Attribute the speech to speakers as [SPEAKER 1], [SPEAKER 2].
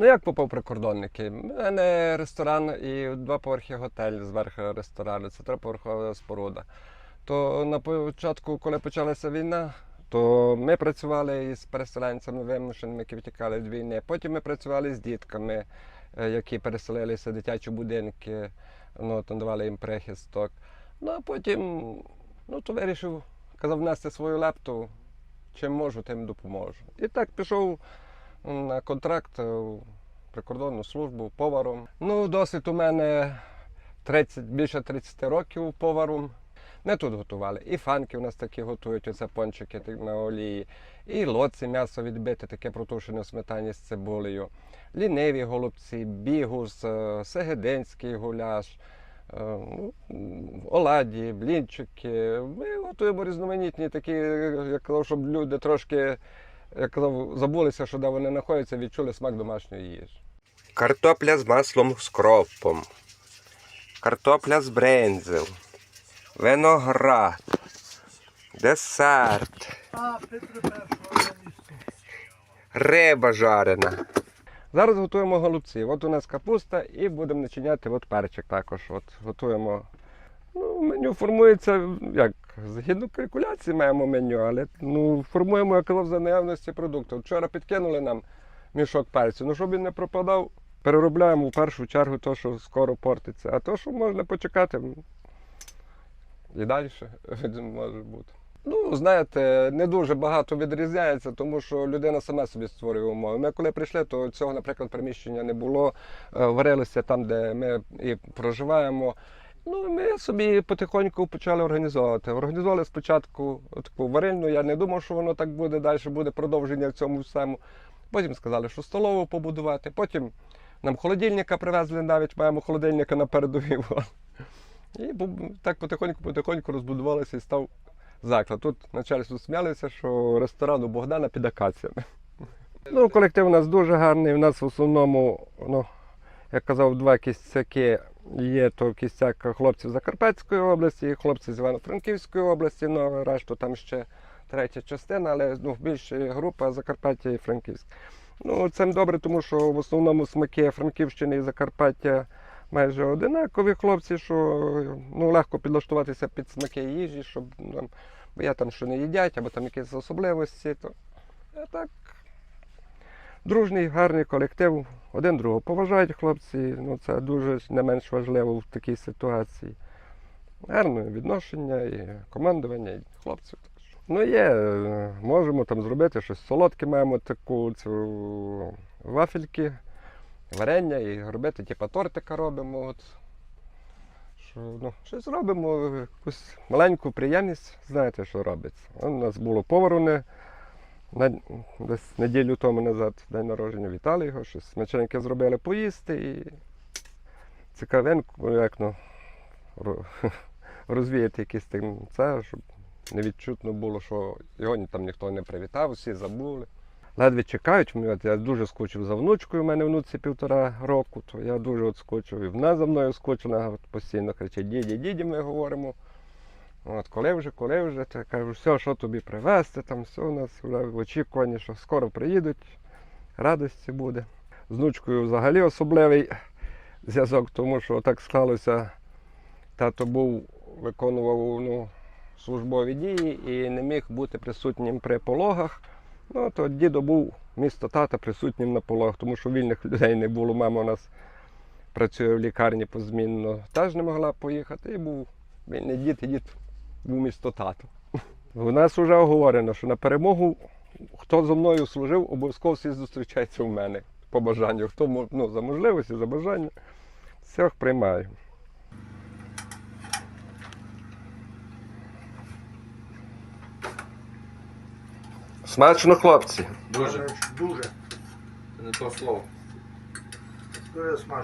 [SPEAKER 1] Ну як попав прикордонники? У мене ресторан і два поверхи готель зверху ресторану, це триповерхова споруда. То на початку, коли почалася війна, то ми працювали із переселенцями вимушеними, які втікали від війни. Потім ми працювали з дітками, е, які переселилися в дитячі будинки, ну, то давали їм прихисток. Ну а потім ну, то вирішив, казав, внести свою лепту, чим можу, тим допоможу. І так пішов на контракт е, в прикордонну службу поваром. Ну, досвід у мене 30, більше 30 років поваром. Ми тут готували. І фанки у нас такі готують, оце пончики на олії, і лоці м'ясо відбите, таке протушене в сметані з цибулею, ліниві голубці, бігус, е, сегединський гуляш, е, ну, оладі, блінчики. Ми готуємо різноманітні такі, як щоб люди трошки як казав, забулися, що де вони знаходяться, відчули смак домашньої їжі. Картопля з маслом з кропом, картопля з брензел, виноград, десерт, риба жарена. Зараз готуємо голубці. От у нас капуста і будемо начиняти от перчик також. От готуємо. Ну, меню формується як згідно калькуляції маємо меню, але ну, формуємо, казав, за наявності продукту. Вчора підкинули нам мішок перцю. Ну, щоб він не пропадав, переробляємо в першу чергу те, що скоро портиться. А то, що можна почекати, і далі може бути. Ну, знаєте, не дуже багато відрізняється, тому що людина сама собі створює умови. Ми коли прийшли, то цього, наприклад, приміщення не було. Е, Варилися там, де ми і проживаємо. Ну, ми собі потихоньку почали організовувати. Організували спочатку таку варильну. Я не думав, що воно так буде, далі буде продовження в цьому всьому. Потім сказали, що столову побудувати. Потім нам холодильника привезли, навіть маємо холодильника на передовій. І так потихоньку-потихоньку розбудувалося і став заклад. Тут начальство сміялися, що ресторан у Богдана під акаціями. Ну, колектив у нас дуже гарний. У нас в основному, ну, як казав, два кістяки є, то кістяк хлопців Закарпатської області, хлопці з Івано-Франківської області, ну, решту там ще третя частина, але ну, більше група Закарпаття і Франківськ. Ну, це добре, тому що в основному смаки Франківщини і Закарпаття майже одинакові хлопці, що ну, легко підлаштуватися під смаки їжі, щоб ну, бо я там що не їдять, або там якісь особливості. То а так. Дружний, гарний колектив, один другого поважають хлопці, ну це дуже не менш важливо в такій ситуації. Гарне відношення і командування, і хлопців. Ну є, е, можемо там зробити щось солодке, маємо таку цю вафельки, варення і робити, типу тортика робимо. От. Що, ну, щось робимо, якусь маленьку приємність, знаєте, що робиться. У нас було на, десь неділю тому назад, день народження, вітали його, щось смачненьке зробили поїсти і цікавинку, як ну, розвіяти якісь там це, щоб невідчутно було, що його там ніхто не привітав, всі забули. Ледве чекають, я дуже скучив за внучкою, у мене внуці півтора року, то я дуже от скучив. І вона за мною скучила, постійно кричить, діді, діді, ми говоримо. От, коли вже, коли вже, то кажу, все, що тобі привезти, там все у нас вже в очікуванні, що скоро приїдуть, радості буде. З внучкою взагалі особливий зв'язок, тому що так склалося, тато був, виконував ну, службові дії і не міг бути присутнім при пологах. Ну, то дідо був місто тата присутнім на пологах, тому що вільних людей не було. Мама у нас працює в лікарні позмінно, теж не могла поїхати. І був вільний дід, і дід був місто тато. У нас вже оговорено, що на перемогу, хто зі мною служив, обов'язково всі зустрічаються в мене по бажанню. Хто ну, за можливості, за бажання, всіх приймаю. Смачно, хлопці.
[SPEAKER 2] Дуже.
[SPEAKER 3] Дуже.
[SPEAKER 2] Це не то слово.
[SPEAKER 3] Дуже смачно.